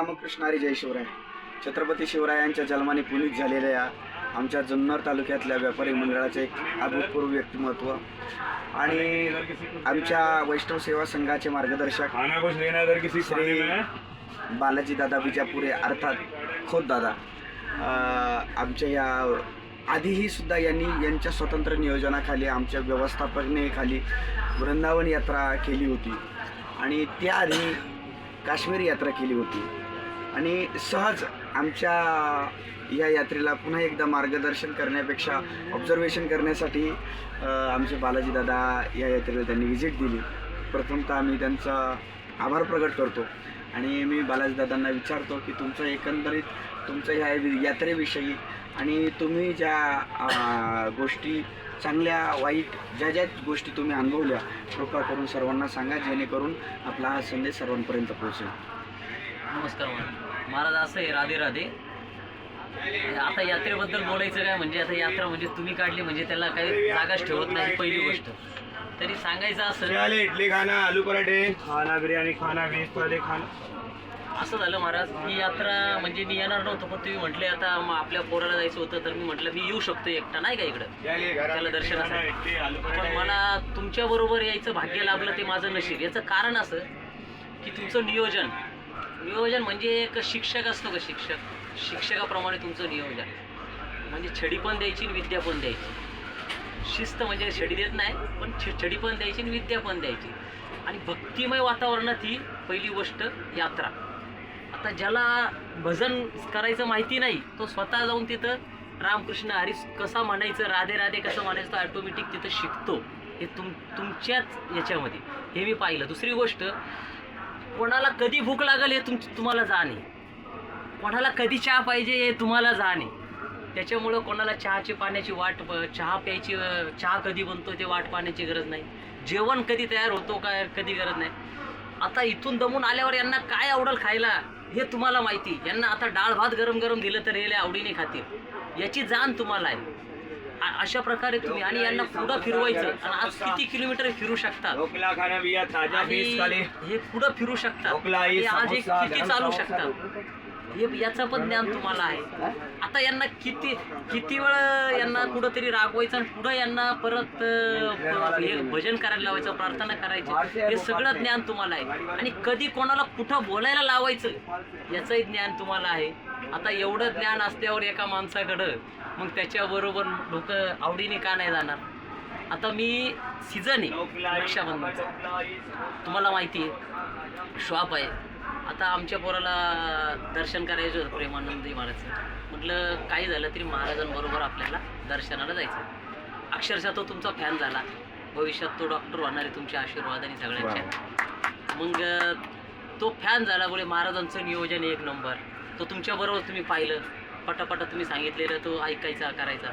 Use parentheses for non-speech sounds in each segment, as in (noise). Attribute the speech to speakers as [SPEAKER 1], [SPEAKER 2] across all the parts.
[SPEAKER 1] रामकृष्ण हरी जय शिवराय. छत्रपती शिवरायांच्या जन्माने पुनीत झालेल्या आमच्या जुन्नर तालुक्यातल्या व्यापारी मंडळाचे एक अभूतपूर्व व्यक्तिमत्व आणि आमच्या वैष्णव सेवा संघाचे मार्गदर्शक श्री बालाजी दादा विजापुरे अर्थात खोत दादा. आमच्या या आधीही सुद्धा यांनी यांच्या स्वतंत्र नियोजनाखाली आमच्या व्यवस्थापनेखाली वृंदावन यात्रा केली होती. आणि त्याआधी काश्मीर यात्रा केली होती. आणि सहज आमच्या या यात्रेला पुन्हा एकदा मार्गदर्शन करण्यापेक्षा ऑब्झर्वेशन करण्यासाठी आमचे बालाजी दादा या यात्रेला त्यांनी व्हिजिट दिली. प्रथमतः आम्ही त्यांचा आभार प्रकट करतो. आणि मी बालाजी दादांना विचारतो की तुमचं एकंदरीत तुमचं ह्या यात्रेविषयी आणि तुम्ही ज्या गोष्टी चांगल्या वाईट ज्या ज्या गोष्टी तुम्ही अनुभवल्या कृपा करून सर्वांना सांगा जेणेकरून आपला हा संदेश सर्वांपर्यंत पोहोचेल.
[SPEAKER 2] नमस्कार महाराज असं आहे राधे राधे. आता यात्रेबद्दल बोलायचं काय म्हणजे आता यात्रा म्हणजे तुम्ही काढली म्हणजे त्याला काही जागाच ठेवत नाही पहिली गोष्ट. तरी सांगायचं असं
[SPEAKER 3] इडली खाना आलू पराठे. खाना बिर्याणी खाना व्हेज पराठे खाना
[SPEAKER 2] असं झालं महाराज ही यात्रा म्हणजे मी येणार नव्हतो पण तुम्ही म्हटले आता मग आपल्या पोराला जायचं होतं तर मी म्हटलं मी येऊ शकतो एकटा नाही का इकडं? त्याला दर्शनासाठी. पण मला तुमच्या बरोबर यायचं भाग्य लाभलं ते माझं नशीब. याचं कारण असं की तुमचं नियोजन नियोजन म्हणजे एक शिक्षक असतो का शिक्षक? शिक्षकाप्रमाणे तुमचं नियोजन. म्हणजे छडी पण द्यायची आणि विद्या पण द्यायची. शिस्त म्हणजे छडी देत नाही पण छ- छडी पण द्यायची आणि विद्या पण द्यायची. आणि भक्तिमय वातावरणात ही पहिली गोष्ट यात्रा. आता ज्याला भजन करायचं माहिती नाही तो स्वतः जाऊन तिथं रामकृष्ण हरी कसा म्हणायचं राधे राधे कसं म्हणायचं तो ऑटोमॅटिक तिथं शिकतो. हे तुम तुमच्याच याच्यामध्ये. हे मी पाहिलं. दुसरी गोष्ट कोणाला कधी भूक लागेल हे तुम तुम्हाला जाणे. कोणाला कधी चहा पाहिजे हे तुम्हाला जाणे. त्याच्यामुळं कोणाला चहाची पाण्याची वाट चहा प्यायची चहा कधी बनतो ते वाट पाहण्याची गरज नाही. जेवण कधी तयार होतो काय कधी गरज नाही. आता इथून दमून आल्यावर यांना काय आवडेल खायला हे तुम्हाला माहिती. यांना आता डाळ भात गरम गरम दिलं तर हे आवडीने खातील. याची जाण तुम्हाला आहे. अशा प्रकारे तुम्ही आणि यांना पुढं फिरवायचं. आणि आज किती किलोमीटर फिरू शकतात आणि हे पुढं फिरू शकतात हे आज एक किती चालू. शकतात हे याचं पण ज्ञान तुम्हाला आहे. आता यांना किती किती वेळ यांना कुठंतरी रागवायचं आणि पुढं यांना परत हे भजन करायला लावायचं प्रार्थना करायची हे सगळं ज्ञान तुम्हाला आहे. आणि कधी कोणाला कुठं बोलायला लावायचं याचंही ज्ञान तुम्हाला आहे. आता एवढं ज्ञान असल्यावर एका माणसाकडं मग त्याच्याबरोबर लोक आवडीने का नाही जाणार? आता मी सीझन आहे रक्षाबंधनचा. तुम्हाला माहिती आहे शॉप आहे. आता आमच्या पोराला दर्शन करायचं होतं प्रेमानंदी महाराजचं. म्हटलं काही झालं तरी महाराजांबरोबर आपल्याला दर्शनाला जायचं. अक्षरशः तो तुमचा फॅन झाला. भविष्यात तो डॉक्टर होणार आहे तुमच्या आशीर्वादाने सगळ्यांच्या. मग तो फॅन झाल्यामुळे महाराजांचं नियोजन एक नंबर तो तुमच्याबरोबर तुम्ही पाहिलं पटापटा तुम्ही सांगितलेलं तो ऐकायचा करायचा.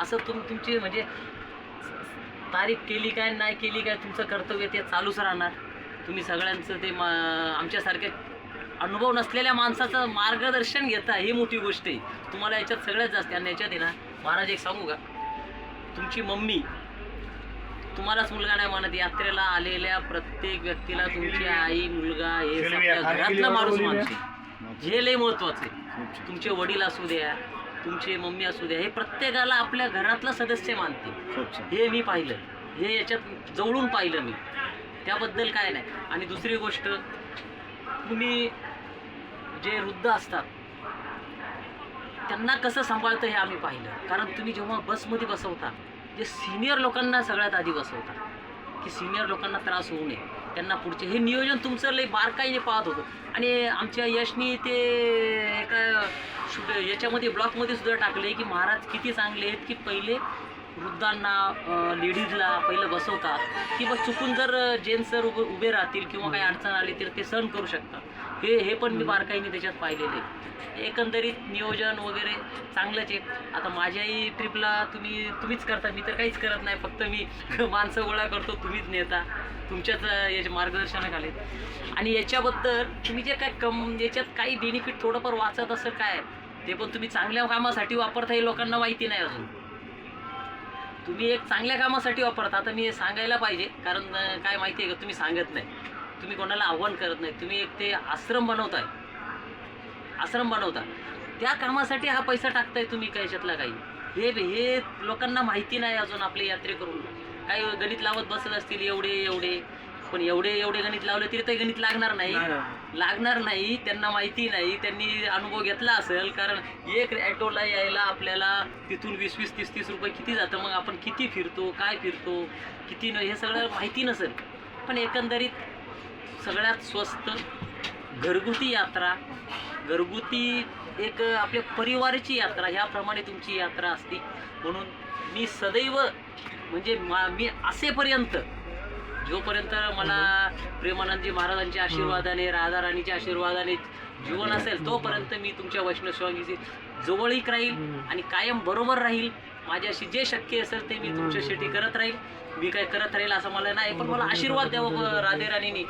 [SPEAKER 2] असं तुम तुमची म्हणजे तारीख केली काय नाही केली काय तुमचं कर्तव्य ते चालूच राहणार. तुम्ही सगळ्यांचं ते मा आमच्यासारख्या अनुभव नसलेल्या माणसाचं मार्गदर्शन घेता ही मोठी गोष्ट आहे. तुम्हाला याच्यात सगळ्यात जास्त आणि याच्यात आहे ना महाराज एक सांगू का? तुमची मम्मी तुम्हालाच मुलगा नाही म्हणत यात्रेला आलेल्या प्रत्येक व्यक्तीला तुमची आई मुलगा हे घरातला माणूस माणसे हे लय महत्वाचं आहे. तुमचे वडील असू द्या तुमचे मम्मी असू द्या हे प्रत्येकाला आपल्या घरातला सदस्य मानते. हे मी पाहिलं. हे याच्यात जवळून पाहिलं मी. त्याबद्दल काय नाही. आणि दुसरी गोष्ट तुम्ही जे वृद्ध असतात त्यांना कसं सांभाळतं हे आम्ही पाहिलं. कारण तुम्ही जेव्हा बसमध्ये बसवता जे सिनियर लोकांना सगळ्यात आधी बसवता की सिनियर लोकांना त्रास होऊ नये. त्यांना पुढचे. हे नियोजन तुमचं लई बारकाईने पाहत होतं. आणि आमच्या यशनी ते एका याच्यामध्ये ब्लॉकमध्ये सुद्धा टाकले की महाराज किती चांगले आहेत की पहिले. वृद्धांना लेडीजला पहिलं बसवतात किंवा चुकून जर जेंट्स जर उभे उभे राहतील किंवा काही अडचण आली तर ते सहन करू शकतात. हे हे पण मी बारकाईने त्याच्यात पाहिलेलं आहे. एकंदरीत नियोजन वगैरे चांगलंच आहे. आता माझ्याही ट्रिपला तुम्ही तुम्हीच करता मी तर काहीच करत नाही. फक्त मी (laughs) माणसं गोळा करतो तुम्हीच नेता. तुमच्याच अं, याच्या मार्गदर्शनाखाली आणि याच्याबद्दल तुम्ही जे काय कम याच्यात काही बेनिफिट थोडंफार वाचत असेल काय? ते पण तुम्ही चांगल्या कामासाठी वापरता हे लोकांना माहिती नाही अजून. तुम्ही एक चांगल्या कामासाठी वापरता आता मी सांगायला पाहिजे. कारण काय माहिती आहे का तुम्ही सांगत नाही. तुम्ही कोणाला आव्हान करत नाही. तुम्ही एक ते आश्रम बनवताय. आश्रम बनवता. त्या कामासाठी हा पैसा टाकताय तुम्ही काय याच्यातला काही? हे हे लोकांना माहिती नाही अजून आपले यात्रेकरून. काही गणित लावत बसत असतील एवढे एवढे. पण एवढे एवढे गणित लावले तरी ते गणित लागणार नाही. लागणार नाही. त्यांना माहिती नाही त्यांनी अनुभव घेतला असेल. कारण एक ॲटोला यायला आपल्याला तिथून वीस वीस तीस तीस रुपये किती जातं? मग आपण किती फिरतो? काय फिरतो? किती न हे सगळं माहिती नसेल. पण एकंदरीत सगळ्यात स्वस्त घरगुती यात्रा घरगुती एक आपल्या परिवाराची यात्रा ह्याप्रमाणे तुमची यात्रा असती. म्हणून मी सदैव म्हणजे मा मी असेपर्यंत जोपर्यंत मला प्रेमानंदजी महाराजांच्या आशीर्वादाने राधाराणीच्या आशीर्वादाने जीवन असेल तोपर्यंत मी तुमच्या वैष्णव शिवांगीची जवळीक राहील आणि कायम बरोबर राहील. माझ्याशी जे शक्य असेल ते मी तुमच्यासाठी करत राहील. मी काय करत राहील असं मला नाही पण मला आशीर्वाद द्यावा राधे राणीने.